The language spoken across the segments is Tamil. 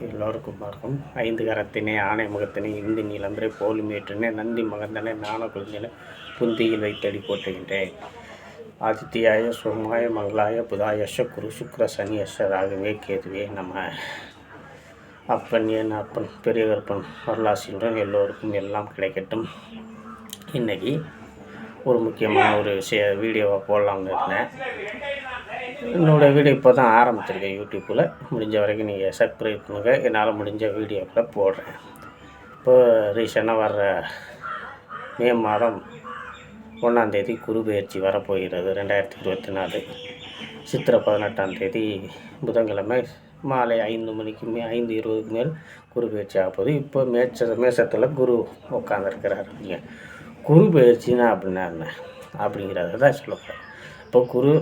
எல்லோருக்கும் வணக்கம். ஐந்து கரத்தினை ஆணை முகத்தினை இந்தி நிலம்பரை போலிமேற்றினை நந்தி மகந்தனை நாண குழந்தைகளை புந்தியில் வைத்தடி போற்றுகின்றேன். ஆதித்யாய சோமாய மங்களாய புதாயஷ குரு சுக்ர சனியஷ ராகவே கேதுவே நம்ம அப்பன் என் அப்பன் பெரிய கற்பன் வரலாசியுடன் எல்லோருக்கும் எல்லாம் கிடைக்கட்டும். இன்றைக்கி ஒரு முக்கியமான ஒரு விஷய வீடியோவை போடலாம்னு இருந்தேன் என்னோடய வீடியோ இப்போ தான் ஆரம்பிச்சிருக்கேன் யூடியூப்பில் முடிஞ்ச வரைக்கும் நீங்கள் சப்ஸ்கிரைப் பண்ணுங்கள் என்னால் முடிஞ்ச வீடியோக்களை போடுறேன். இப்போ ரீசெண்டாக வர்ற மே மாதம் ஒன்றாந்தேதி குரு பயிற்சி வரப்போகிறது. ரெண்டாயிரத்தி இருபத்தி நாலு சித்திரை பதினெட்டாம் தேதி புதன்கிழமை மாலை ஐந்து மணிக்கு மே ஐந்து இருபதுக்கு மேல் குரு பயிற்சி ஆகப்போகுது இப்போ மேச்ச மேசத்தில் குரு உட்காந்துருக்கிறாரு குரு பயிற்சினா அப்படின்னா என்ன? அப்படிங்கிறத தான் சொல்ல இப்போ குரு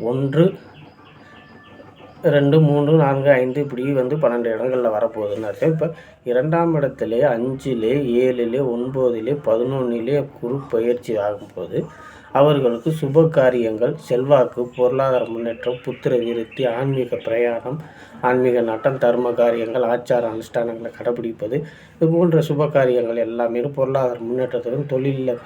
ஒன்று ரெண்டு மூன்று நான்கு ஐந்து இப்படி வந்து பன்னெண்டு இடங்களில் வரப்போகுதுன்னு அர்த்தம். இப்போ இரண்டாம் இடத்துலே அஞ்சிலே ஏழுலே ஒன்பதிலே பதினொன்றிலே குரு பயிற்சி ஆகும்போது அவர்களுக்கு சுப காரியங்கள் செல்வாக்கு பொருளாதார முன்னேற்றம் புத்திர விருத்தி ஆன்மீக பிரயாணம் ஆன்மீக நட்டம் தர்ம காரியங்கள் ஆச்சார அனுஷ்டானங்களை கடைபிடிப்பது இது போன்ற சுப காரியங்கள் எல்லாமே பொருளாதார முன்னேற்றத்துக்கும் தொழிலில்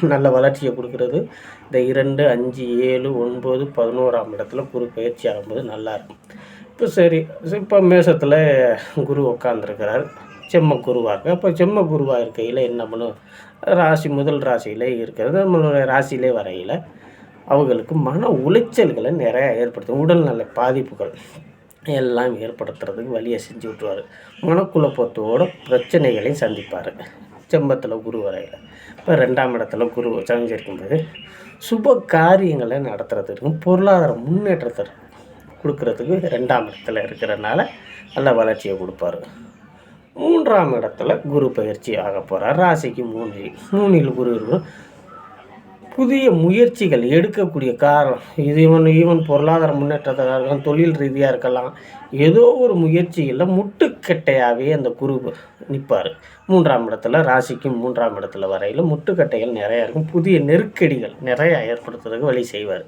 நல்ல வளர்ச்சியை கொடுக்கறது. இந்த இரண்டு அஞ்சு ஏழு ஒன்பது பதினோராம் இடத்துல குரு பயிற்சி ஆகும்போது நல்லாயிருக்கும் இப்போ சரி இப்போ மேசத்தில் குரு உட்காந்துருக்கிறார் செம்ம குருவாக. அப்போ செம்ம குருவாக இருக்கையில் என்ன பண்ணும் ராசி முதல் ராசியிலே இருக்கிறது. நம்மளுடைய ராசியிலே வரையில் அவங்களுக்கு மன உளைச்சல்களை நிறையா ஏற்படுத்தும். உடல்நல பாதிப்புகள் எல்லாம் ஏற்படுத்துறதுக்கு வழியை செஞ்சு விட்டுருவார். மனக்குழப்பத்தோட பிரச்சனைகளையும் சந்திப்பார். செம்பத்தில் குரு வரையில். இப்போ ரெண்டாம் இடத்துல குரு சமைச்சிருக்கும்போது சுப காரியங்களை நடத்துறதுக்கும் பொருளாதார முன்னேற்றத்தை கொடுக்கறதுக்கு ரெண்டாம் இடத்துல இருக்கிறனால நல்ல வளர்ச்சியை கொடுப்பாரு. மூன்றாம் இடத்துல குரு பயிற்சி ஆக போகிறார் ராசிக்கு மூன்றில் மூணில் குரு இருக்கும் புதிய முயற்சிகள் எடுக்கக்கூடிய காரணம் இது இவன் ஈவன் பொருளாதார முன்னேற்றத்தாக இருக்கலாம் தொழில் ரீதியாக இருக்கலாம். ஏதோ ஒரு முயற்சிகளில் முட்டுக்கட்டையாகவே அந்த குரு நிற்பார் மூன்றாம் இடத்துல ராசிக்கு மூன்றாம் இடத்துல வரையில் முட்டுக்கட்டைகள் நிறையா இருக்கும். புதிய நெருக்கடிகள் நிறையா ஏற்படுத்துறதுக்கு வழி செய்வார்.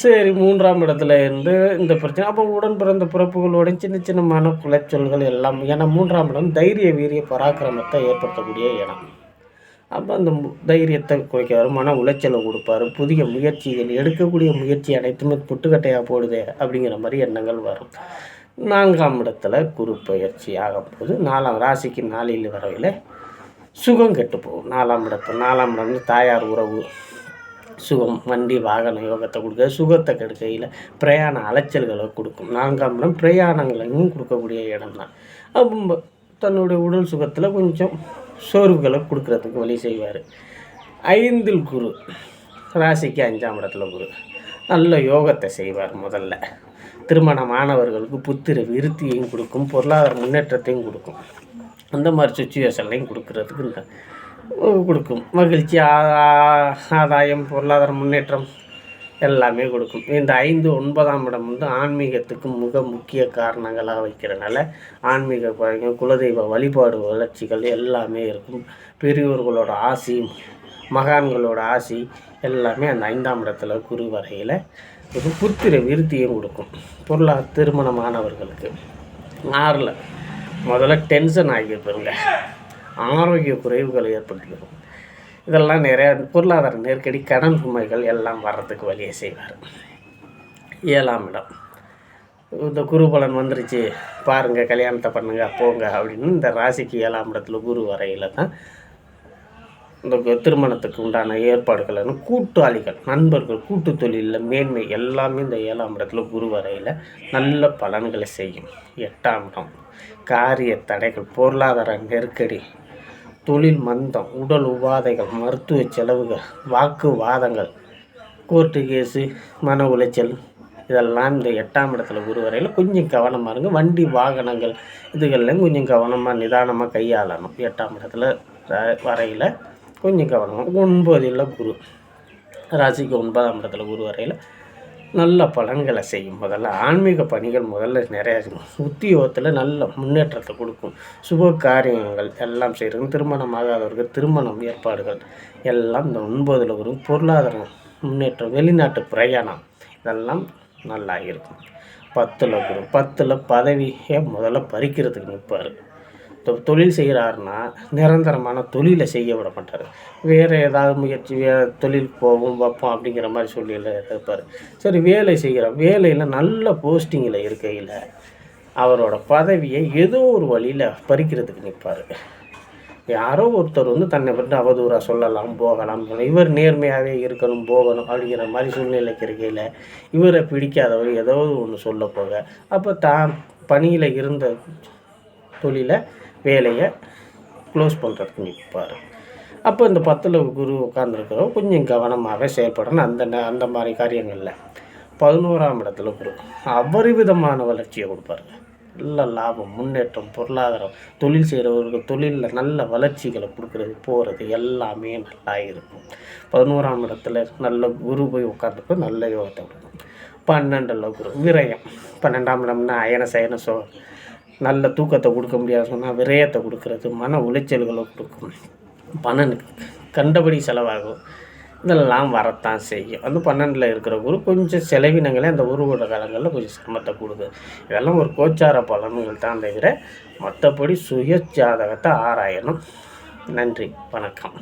சரி மூன்றாம் இடத்துல இருந்து இந்த பிரச்சனை. அப்போ உடன் பிறந்த பிறப்புகளோட சின்ன சின்ன மன குலைச்சொல்கள் எல்லாம் ஏன்னா மூன்றாம் இடம் தைரிய வீரிய பராக்கிரமத்தை ஏற்படுத்தக்கூடிய இடம். அப்போ அந்த தைரியத்தை குறைக்கிறார் மன உளைச்சலை கொடுப்பாரு புதிய முயற்சிகள் எடுக்கக்கூடிய முயற்சி அனைத்துமே புட்டுக்கட்டையாக போடுதே அப்படிங்கிற மாதிரி எண்ணங்கள் வரும். நான்காம் இடத்துல குரு பயிற்சி ஆகும்போது நாலாம் ராசிக்கு நாளில் வரவையில் சுகம் கெட்டு போகும். நாலாம் இடத்துல நாலாம் இடம் தாயார் உறவு. சுகம் வண்டி வாகன யோகத்தை கொடுக்க சுகத்தை கெடுக்கையில் பிரயாண அலைச்சல்களை கொடுக்கும். நான்காம் இடம் பிரயாணங்களையும் கொடுக்கக்கூடிய இடம் தான் அப்போ தன்னுடைய உடல் சுகத்தில் கொஞ்சம் சோர்வுகளை கொடுக்கறதுக்கு வழி செய்வார். ஐந்தில் குரு ராசிக்கு அஞ்சாம் இடத்துல குரு. நல்ல யோகத்தை செய்வார் முதல்ல. திருமணமானவர்களுக்கு புத்திர விருத்தியையும் கொடுக்கும் பொருளாதார முன்னேற்றத்தையும் கொடுக்கும். அந்த மாதிரி சுச்சுவேஷன்லையும் கொடுக்கறதுக்கு கொடுக்கும். மகிழ்ச்சி ஆதாயம் பொருளாதார முன்னேற்றம் எல்லாமே கொடுக்கும். இந்த ஐந்து ஒன்பதாம் இடம் வந்து ஆன்மீகத்துக்கு மிக முக்கிய காரணங்களாக வைக்கிறனால ஆன்மீக குலதெய்வ வழிபாடு வளர்ச்சிகள் எல்லாமே இருக்கும். பெரியோர்களோட ஆசி மகான்களோட ஆசி எல்லாமே அந்த ஐந்தாம் இடத்துல குரு வரையில் ஒரு புத்திர விருத்தியும் கொடுக்கும். பொருளா திருமணமானவர்களுக்கு ஆறில் முதல்ல டென்ஷன் ஆகியிருப்பாருங்க ஆரோக்கிய குறைவுகள் ஏற்படுத்திடும் இதெல்லாம் நிறையா பொருளாதார நெருக்கடி கடன் சுமைகள் எல்லாம் வர்றதுக்கு வழியை செய்வார். ஏழாம் இடம். இந்த குரு பலன் வந்துருச்சு. பாருங்கள் கல்யாணத்தை பண்ணுங்க போங்க அப்படின்னு இந்த ராசிக்கு ஏழாம் இடத்துல குரு வரையில் தான் இந்த திருமணத்துக்கு உண்டான ஏற்பாடுகள் கூட்டாளிகள் நண்பர்கள் கூட்டு தொழிலில் மேன்மை எல்லாமே இந்த ஏழாம் இடத்துல குரு வரையில் நல்ல பலன்களை செய்யும். எட்டாம் இடம். காரிய தடைகள் பொருளாதார நெருக்கடி தொழில் மந்தம் உடல் உபாதைகள் மருத்துவ செலவுகள் வாக்குவாதங்கள் கோர்ட்டு கேஸு மன உளைச்சல் இதெல்லாம் இந்த எட்டாம் இடத்துல குருவரையில் கொஞ்சம் கவனமாக இருங்க. வண்டி வாகனங்கள் இதுகள்லாம் கொஞ்சம் கவனமாக நிதானமாக கையாளணும். எட்டாம் இடத்துல வரையில் கொஞ்சம் கவனமாக ஒன்பதில் குரு ராசிக்கு ஒன்பதாம் இடத்துல குரு வரையில் நல்ல பலன்களை செய்யும். முதல்ல ஆன்மீக பணிகள் முதல்ல நிறையா உத்தியோகத்தில் நல்ல முன்னேற்றத்தை கொடுக்கும். சுப காரியங்கள் எல்லாம் செய்கிறது திருமணம் ஆகாதவர்கள் திருமணம் ஏற்பாடுகள் எல்லாம் இந்த ஒன்பதில் ஒரு பொருளாதாரம் முன்னேற்றம் வெளிநாட்டு பிரயாணம் இதெல்லாம் நல்லா இருக்கும். பத்தில் குரு பத்தில் பதவியை முதல்ல பறிக்கிறதுக்கு நிற்பார் தொழில் செய்கிறாருன்னா நிரந்தரமான தொழிலை செய்ய விட மாட்டார் வேறு ஏதாவது முயற்சி வே தொழில் போகும் வைப்போம் அப்படிங்கிற மாதிரி சொல்லியில் இருப்பார். சரி வேலை செய்கிற வேலையில் நல்ல போஸ்டிங்கில் இருக்கையில் அவரோட பதவியை ஏதோ ஒரு வழியில் பறிக்கிறதுக்கு நிற்பார். யாரோ ஒருத்தர் வந்து தன்னை பற்றி அவதூறாக சொல்லலாம் போகலாம். இவர் நேர்மையாகவே இருக்கணும் போகணும் அப்படிங்கிற மாதிரி சூழ்நிலைக்கு இருக்கையில் இவரை பிடிக்காதவர் ஏதாவது ஒன்று சொல்ல போக அப்போ தான் பணியில் இருந்த தொழிலை வேலையை க்ளோஸ் பண்ணுறதுக்கு நிற்பார் அப்போ இந்த பத்தில் குரு உட்காந்துருக்கிறோம் கொஞ்சம் கவனமாகவே செயல்படணும். அந்த அந்த மாதிரி காரியங்களில். பதினோராம் இடத்துல குரு. அபரிவிதமான வளர்ச்சியை கொடுப்பாரு நல்ல லாபம் முன்னேற்றம் பொருளாதாரம் தொழில் செய்கிறவர்களுக்கு தொழிலில் நல்ல வளர்ச்சிகளை கொடுக்குறது போகிறது எல்லாமே நல்லா இருக்கும். பதினோராம் இடத்துல நல்ல குரு போய் உட்காந்துக்கு நல்ல யோகத்தை கொடுக்கும். பன்னெண்டில் குரு. விரயம். பன்னெண்டாம் இடம்னா அயன சயன சோ நல்ல தூக்கத்தை கொடுக்க முடியாது சொன்னால் விரயத்தை கொடுக்கறது மன உளைச்சல்களை கொடுக்கும் பணம் கண்டபடி செலவாகும். இதெல்லாம் வரத்தான் செய்யும். அந்த பன்னெண்டில் இருக்கிற குரு கொஞ்சம் செலவினங்களே அந்த உருவோட காலங்களில் கொஞ்சம் சிரமத்தை கொடுக்குது இதெல்லாம் ஒரு கோச்சார பலன்கள் தான் தவிர மற்றபடி சுய ஜாதகத்தை ஆராயணும். நன்றி வணக்கம்.